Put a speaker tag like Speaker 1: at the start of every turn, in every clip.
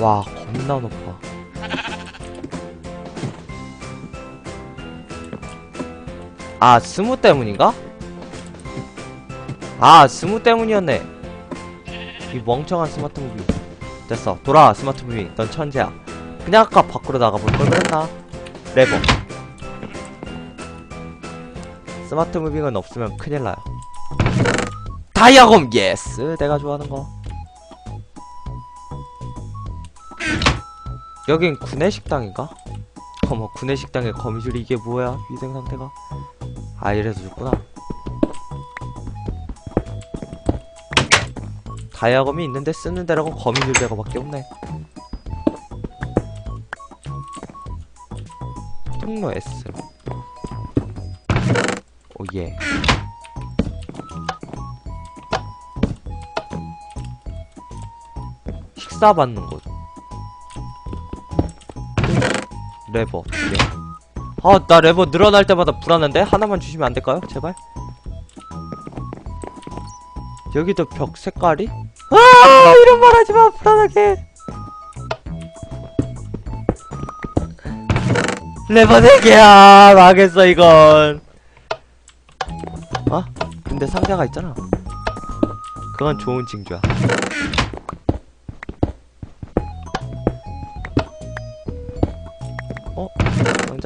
Speaker 1: 와 겁나 높아. 아 스무 때문인가? 아 스무 때문이었네. 이 멍청한 스마트 무비. 됐어. 돌아와 스마트 무비. 넌 천재야. 그냥 아까 밖으로 나가볼 걸 그랬나 레버 스마트 무빙은 없으면 큰일 나요. 다이아검 예스. 내가 좋아하는 거 여긴 구내식당인가? 어머 구내식당에 거미줄이 이게 뭐야 위생 상태가? 아 이래서 좋구나. 다이아검이 있는데 쓰는 데라고 거미줄 대가 밖에 없네. 통로 S. 오예. 식사 받는 곳 레버 두개 아, 나 레버 늘어날 때마다 불안한데? 하나만 주시면 안 될까요? 제발. 여기도 벽 색깔이? 아, 이런 말 하지 마, 불안하게. 레버 4개야! 망했어, 이건. 아? 근데 상자가 있잖아. 그건 좋은 징조야.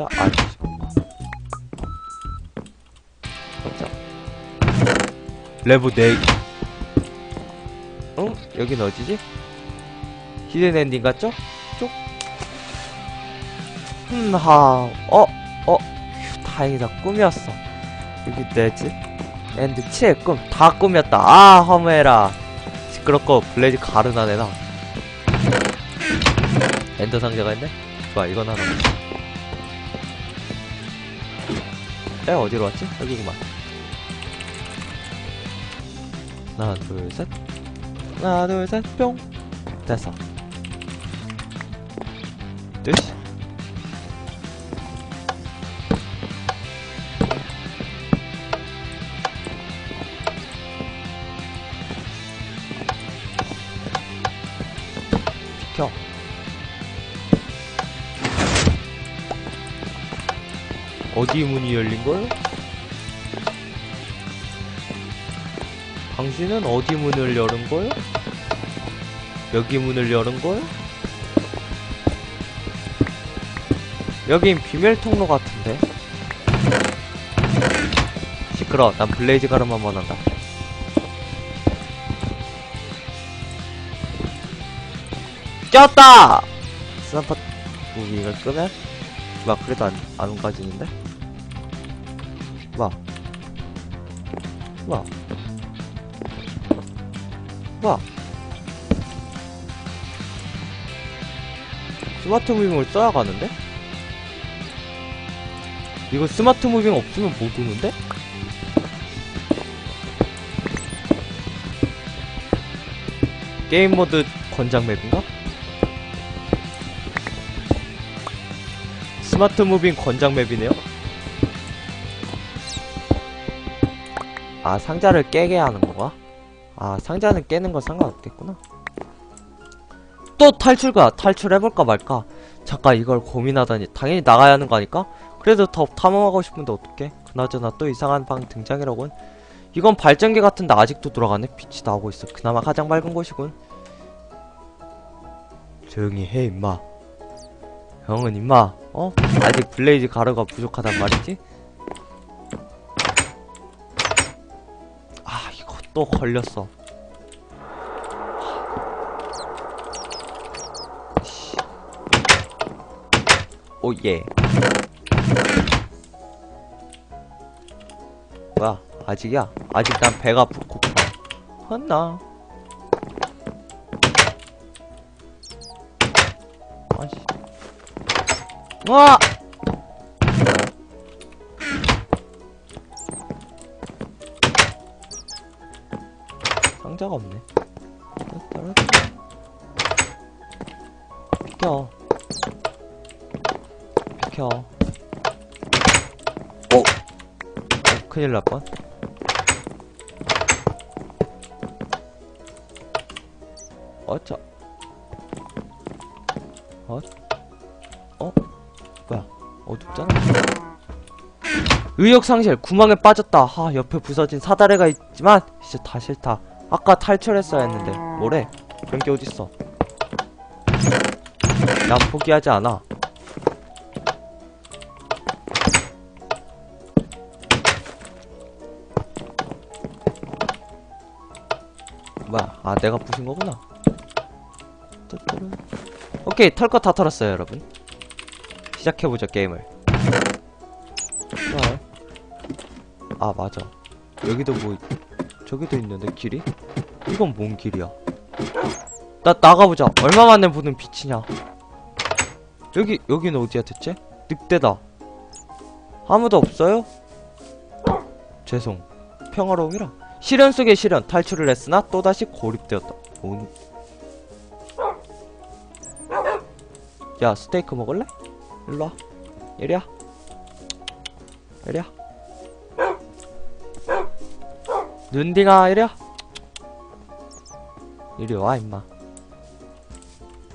Speaker 1: 상자? 아. 상자. 레버 4개. 어? 여긴 어디지? 히든 엔딩 같죠? 쪽. 흠, 하. 어? 어? 휴, 다행이다. 꿈이었어. 여기 내 집? 엔드 7, 꿈. 다 꿈이었다. 아, 허무해라. 시끄럽고, 블레이즈 가르나 내놔. 엔더 상자가 있네? 좋아, 이건 하나. 에 어디로 왔지? 여기구만 하나 둘셋. 하나 둘셋뿅. 됐어. 뜨시. 비켜 어디 문이 열린 거요? 당신은 어디 문을 열은 거요? 여기 문을 열은 거요? 여긴 비밀 통로 같은데? 시끄러. 난 블레이즈 가르만 원한다. 꼈다! 스나파 무기가 끄면? 막 그래도 안, 안 옮가지는데? 와. 와. 와. 스마트 무빙을 써야 가는데? 이거 스마트 무빙 없으면 못 오는데? 게임 모드 권장 맵인가? 스마트 무빙 권장 맵이네요. 아 상자를 깨게 하는 거가? 아 상자는 깨는 건 상관없겠구나. 또 탈출가 탈출해볼까 말까. 잠깐 이걸 고민하다니 당연히 나가야 하는 거 아닐까? 그래도 더 탐험하고 싶은데 어떡해? 그나저나 또 이상한 방 등장이라곤. 이건 발전기 같은데 아직도 돌아가네. 빛이 나오고 있어. 그나마 가장 맑은 곳이군. 조용히 해 임마. 형은 임마 어? 아직 블레이즈 가루가 부족하단 말이지? 또 걸렸어. 씨. 오예. 뭐야 아직이야? 아직 난 배가 부- 고파 헌나? 아씨. 와! 상자가 없네. 비켜. 비켜. 오! 오 큰일 날 뻔. 어쩌. 어? 어? 뭐야? 어둡잖아. 의욕 상실, 구멍에 빠졌다. 하, 옆에 부서진 사다리가 있지만 이제 다 싫다. 아까 탈출했어야 했는데 뭐래? 그런 게 어딨어? 난 포기하지 않아. 뭐야? 아, 내가 부신 거구나. 오케이, 털 거 다 털었어요, 여러분. 시작해보죠, 게임을. 아, 맞아. 여기도 뭐, 저기도 있는데, 길이? 이건 뭔 길이야? 나, 나가보자. 얼마 만에 보는 빛이냐. 여기, 여기는 어디야, 대체? 늑대다. 아무도 없어요? 죄송. 평화로움이라. 시련 속의 시련. 탈출을 했으나 또다시 고립되었다. 뭔... 야, 스테이크 먹을래? 일로와. 이리야. 이리야. 눈디가 이리야. 이리 와, 임마.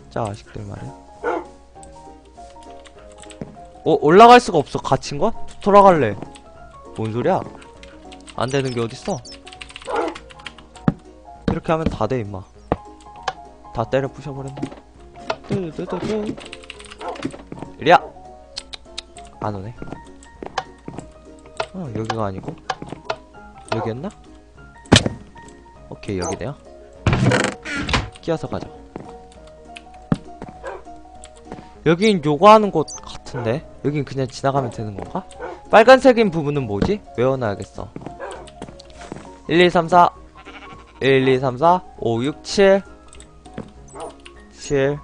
Speaker 1: 자식들 말이야. 어, 올라갈 수가 없어. 갇힌 거? 돌아갈래. 뭔 소리야? 안 되는 게 어딨어? 이렇게 하면 다 돼, 임마. 다 때려 부셔버렸네. 뚜두두두. 이리야! 안 오네. 어, 여기가 아니고. 여기였나? 오케이, 여기네요. 끼어서 가자. 여긴 요거 하는 곳 같은데? 여긴 그냥 지나가면 되는 건가? 빨간색인 부분은 뭐지? 외워놔야겠어. 1, 2, 3, 4. 1, 2, 3, 4. 5, 6, 7. 7.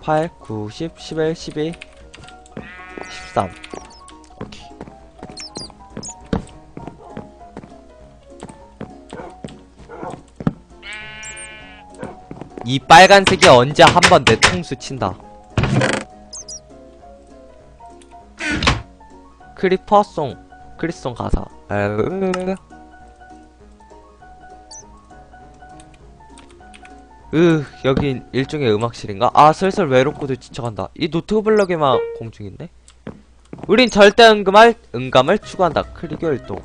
Speaker 1: 8, 9, 10, 11, 12. 13. 이 빨간색이 언제 한 번 내 통수 친다. 크리퍼송, 크리송 가사. 으, 으, 여긴 일종의 음악실인가? 아, 슬슬 외롭고도 지쳐간다. 이 노트 블럭에만 공중인데? 우린 절대 응감할, 응감을 추구한다. 크리교 일동.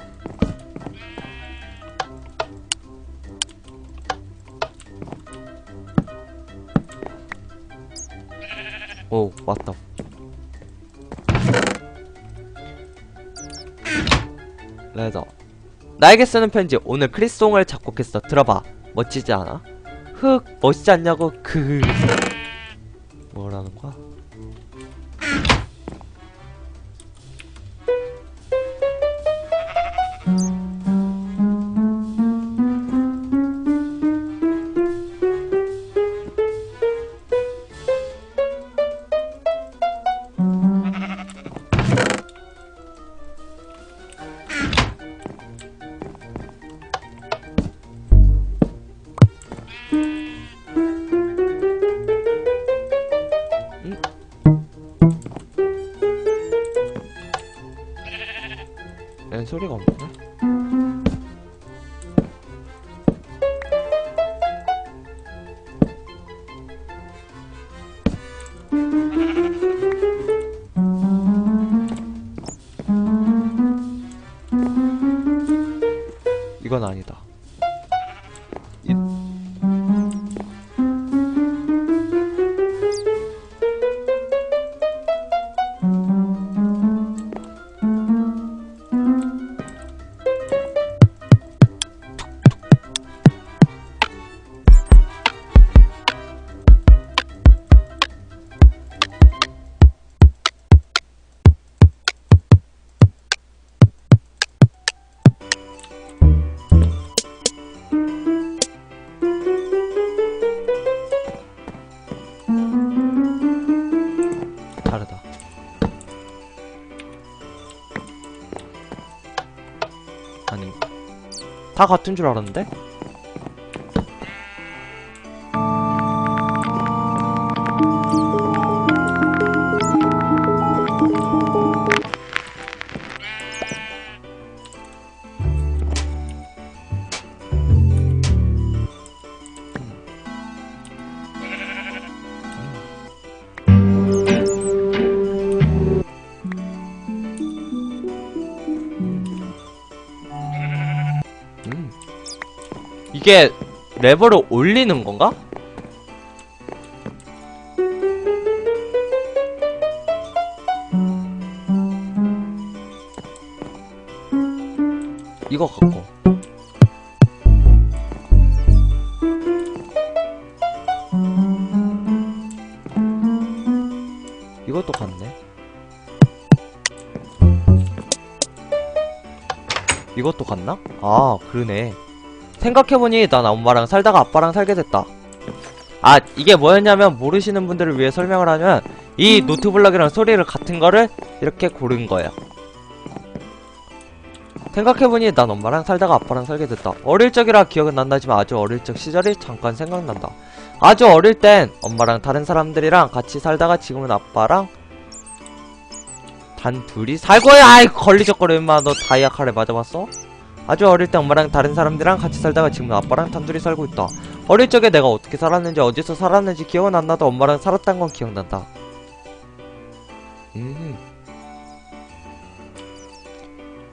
Speaker 1: 오, 왔다. 레더. 나에게 쓰는 편지. 오늘 크리송을 작곡했어. 들어봐. 멋지지 않아? 흑, 멋지지 않냐고, 그. 뭐라는 거야? 다 같은 줄 알았는데? 이게 레버를 올리는 건가? 이거 갖고 이것도 같네 이것도 같나? 아 그러네 생각해보니 난 엄마랑 살다가 아빠랑 살게 됐다. 아 이게 뭐였냐면 모르시는 분들을 위해 설명을 하면 이 노트블럭이랑 소리를 같은 거를 이렇게 고른 거예요 생각해보니 난 엄마랑 살다가 아빠랑 살게 됐다. 어릴 적이라 기억은 안 나지만 아주 어릴 적 시절이 잠깐 생각난다. 아주 어릴 땐 엄마랑 다른 사람들이랑 같이 살다가 지금은 아빠랑 단 둘이 살고 아이 걸리적거려 임마. 너 다이아 칼에 맞아봤어? 아주 어릴 때 엄마랑 다른 사람들이랑 같이 살다가 지금은 아빠랑 단둘이 살고 있다 어릴 적에 내가 어떻게 살았는지 어디서 살았는지 기억은 안 나도 엄마랑 살았단 건 기억난다 음.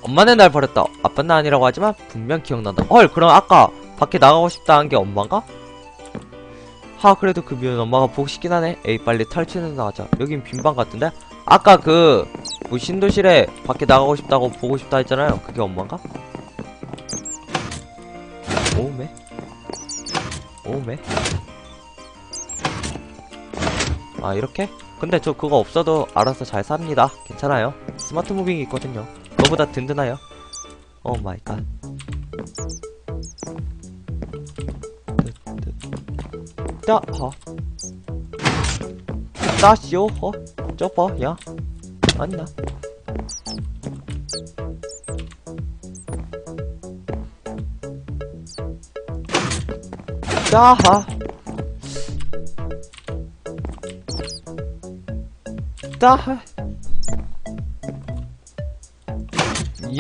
Speaker 1: 엄마는 날 버렸다 아빠는 아니라고 하지만 분명 기억난다 헐 그럼 아까 밖에 나가고 싶다 한 게 엄마가? 하 그래도 그 미운 엄마가 보고 싶긴 하네 에이 빨리 탈출해서 나가자 여긴 빈방 같은데? 아까 그 뭐 신도실에 밖에 나가고 싶다고 보고 싶다 했잖아요 그게 엄마인가? 오메? 오메? 아 이렇게? 근데 저 그거 없어도 알아서 잘 삽니다. 괜찮아요. 스마트 무빙이 있거든요. 그거보다 든든해요. 오 마이 갓. 따하 따시오 허. 저퍼 야. 아니나 따하. 따하.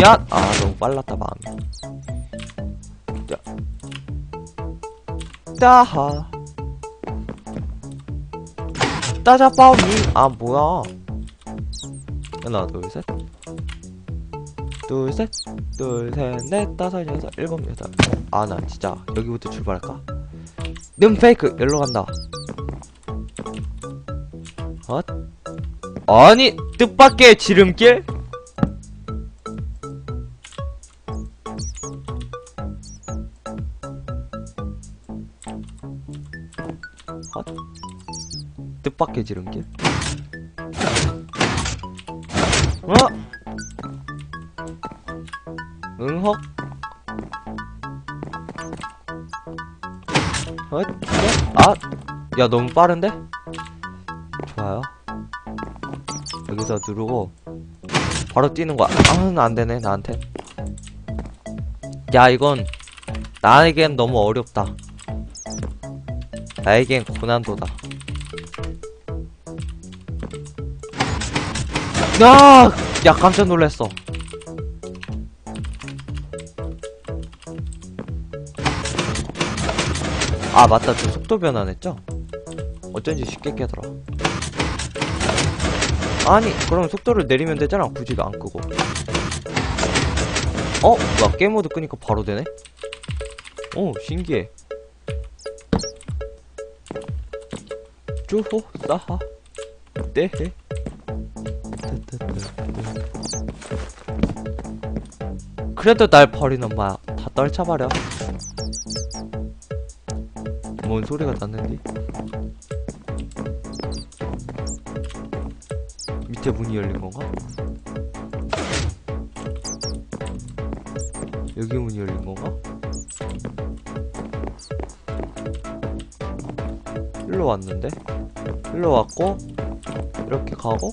Speaker 1: 야! 아 너무 빨랐다 마음이. 자. 따하. 따자빠오미 아 뭐야? 하나 둘셋. 둘 셋. 둘 셋 넷 다섯 여섯 일곱 여덟. 아 나 진짜 여기부터 출발할까? 는 페이크 열로 간다 엇? 아니 뜻밖의 지름길? 엇? 뜻밖의 지름길? 어? 응헉? 엇? 아! 야 너무 빠른데? 좋아요 여기서 누르고 바로 뛰는 거야 아는 안되네 나한텐 야 이건 나에겐 너무 어렵다 나에겐 고난도다 야! 야 깜짝 놀랐어 아 맞다. 저 속도 변환했죠? 어쩐지 쉽게 깨더라. 아니 그럼 속도를 내리면 되잖아. 굳이 안 끄고. 어? 뭐야 게임 모드 끄니까 바로 되네? 오 신기해. 쭈호 싸하. 떼해 그래도 날 버린 엄마 다 떨쳐버려 뭔 소리가 났는데 밑에 문이 열린 건가? 여기 문이 열린 건가? 일로 왔는데? 일로 왔고 이렇게 가고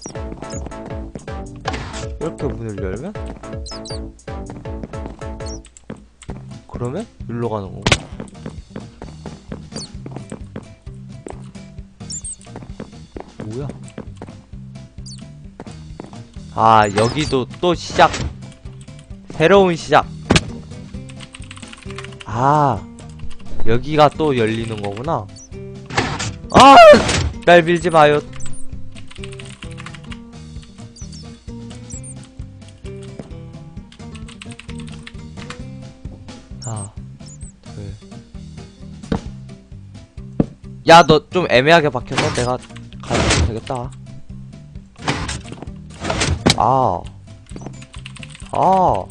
Speaker 1: 이렇게 문을 열면 그러면 일로 가는 건가? 아 여기도 또 시작. 새로운 시작. 아 여기가 또 열리는 거구나. 아 날 밀지 마요. 하나 둘. 야너 좀 애매하게 박혀서 내가 가면 되겠다 아 아.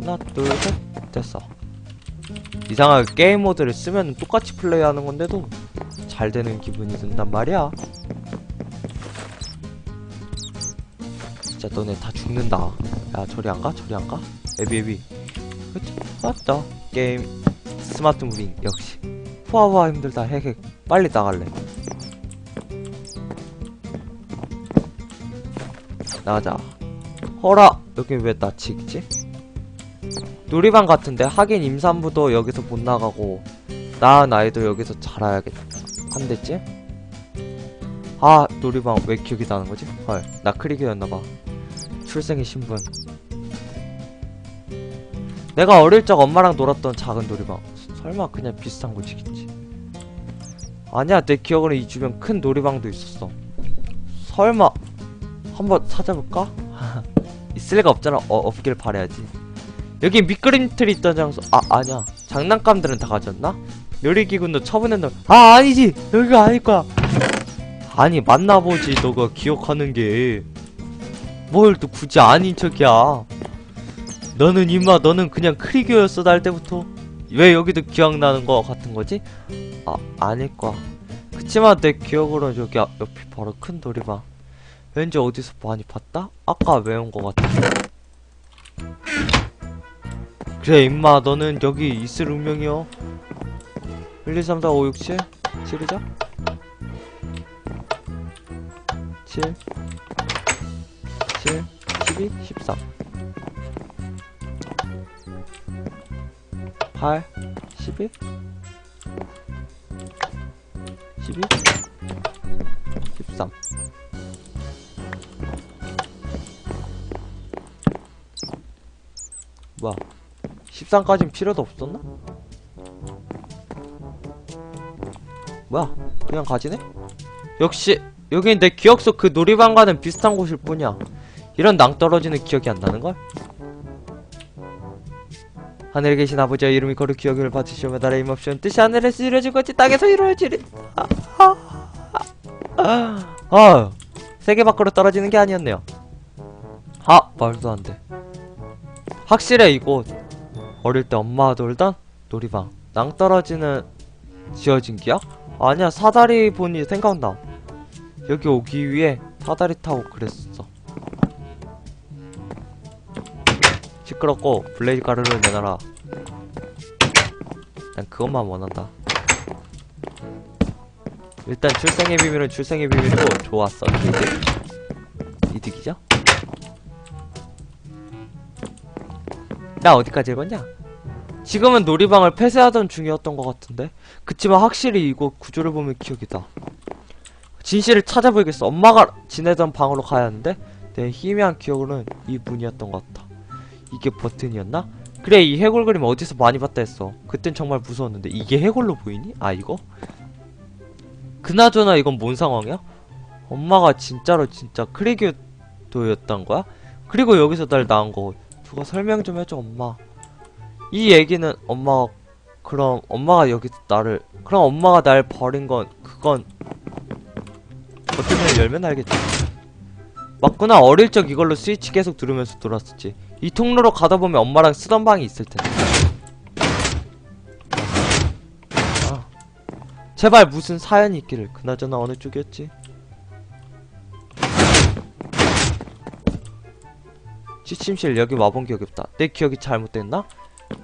Speaker 1: 하나, 둘, 셋. 됐어. 이상하게 게임 모드를 쓰면 똑같이 플레이하는 건데도 잘 되는 기분이 든단 말이야. 진짜 너네 다 죽는다. 야, 저리 안 가? 저리 안 가? 에비, 에비. 그치? 맞다. 게임, 스마트 무빙, 역시. 후아후아 힘들다. 헤헤. 빨리 나갈래. 나가자. 허라! 여기 왜 있지? 놀이방 같은데 하긴 임산부도 여기서 못 나가고 낳은 아이도 여기서 자라야겠 한댔지? 아 놀이방 왜 기억이 나는 거지? 헐 나 크리그였나봐 출생의 신분 내가 어릴 적 엄마랑 놀았던 작은 놀이방 설마 그냥 비슷한 곳이겠지 아니야 내 기억으로 이 주변 큰 놀이방도 있었어 설마 한번 찾아볼까? 있을 리가 없잖아. 어, 없길 바래야지. 여기 미끄럼틀이 있던 장소. 아 아니야. 장난감들은 다 가졌나? 요리기구도 처분했나? 아 아니지. 여기가 아닐 거야. 아니 만나보지 너가 기억하는 게. 뭘 또 굳이 아닌 척이야. 너는 임마 너는 그냥 크리교였어 날 때부터. 왜 여기도 기억나는 거 같은 거지? 아 아닐 거야. 그치만 내 기억으로는 여기 앞- 옆이 바로 큰 놀이방 왠지 어디서 많이 봤다? 아까 외운 거 같아. 그래 임마 너는 여기 있을 운명이여 1 2 3 4 5 6 7 7이죠? 7 7 12 13 8 12 12 뭐야 13까진 필요도 없었나? 뭐야 그냥 가지네? 역시 여긴 내 기억 속 그 놀이방과는 비슷한 곳일 뿐이야 이런 낭떠러지는 기억이 안 나는걸? 하늘에 계신 아버지의 이름이 거룩 기억을 받으시오며 나라의 임옵시온 뜻이 하늘에서 이루어진 것이 땅에서 이루어지리 아, 아, 아, 아, 세계 밖으로 떨어지는 게 아니었네요 아 말도 안돼 확실해 이곳. 어릴 때 엄마와 놀던 놀이방. 낭떠러지는 지어진 기억? 아니야 사다리 보니 생각나. 여기 오기 위해 사다리 타고 그랬어. 시끄럽고 블레이드 가루를 내놔라. 난 그것만 원한다. 일단 출생의 비밀은 출생의 비밀이고 좋았어 이득 나 어디까지 읽었냐? 지금은 놀이방을 폐쇄하던 중이었던 것 같은데 그치만 확실히 이곳 구조를 보면 기억이다 진실을 찾아보겠어 엄마가 지내던 방으로 가야 하는데 내 희미한 기억으로는 이 문이었던 것 같아 이게 버튼이었나? 그래 이 해골 그림 어디서 많이 봤다 했어 그땐 정말 무서웠는데 이게 해골로 보이니? 아 이거? 그나저나 이건 뭔 상황이야? 엄마가 진짜로 진짜 크리교도였던 거야? 그리고 여기서 날 낳은 거 누가 설명 좀 해줘 엄마. 이 얘기는 엄마가 그럼 엄마가 여기서 나를 그럼 엄마가 날 버린 건 그건 버튼을 열면 알겠지. 맞구나. 어릴 적 이걸로 스위치 계속 들으면서 돌았었지. 이 통로로 가다 보면 엄마랑 쓰던 방이 있을 텐데. 아. 제발 무슨 사연이 있기를. 그나저나 어느 쪽이었지 지침실 여기 와본 기억이 없다. 내 기억이 잘못됐나?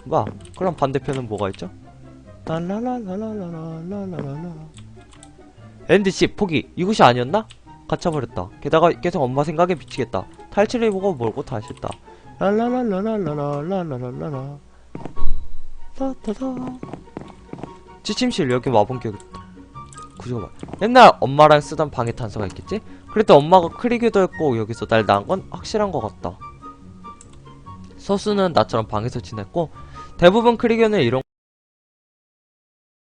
Speaker 1: 봐. 그럼 반대편은 뭐가 있죠? NDC 포기. 이곳이 아니었나? 갇혀버렸다. 게다가 계속 엄마 생각에 미치겠다. 탈출해보고 멀고 다 싫다. 랄랄랄랄랄랄랄랄랄라. 따따다 지침실 여기 와본 기억이 있다. 구조가 봐 옛날 엄마랑 쓰던 방에 단서가 있겠지? 그래도 엄마가 크리기도였고 여기서 날 낳은 건 확실한 것 같다 서수는 나처럼 방에서 지냈고 대부분 크리견은 이런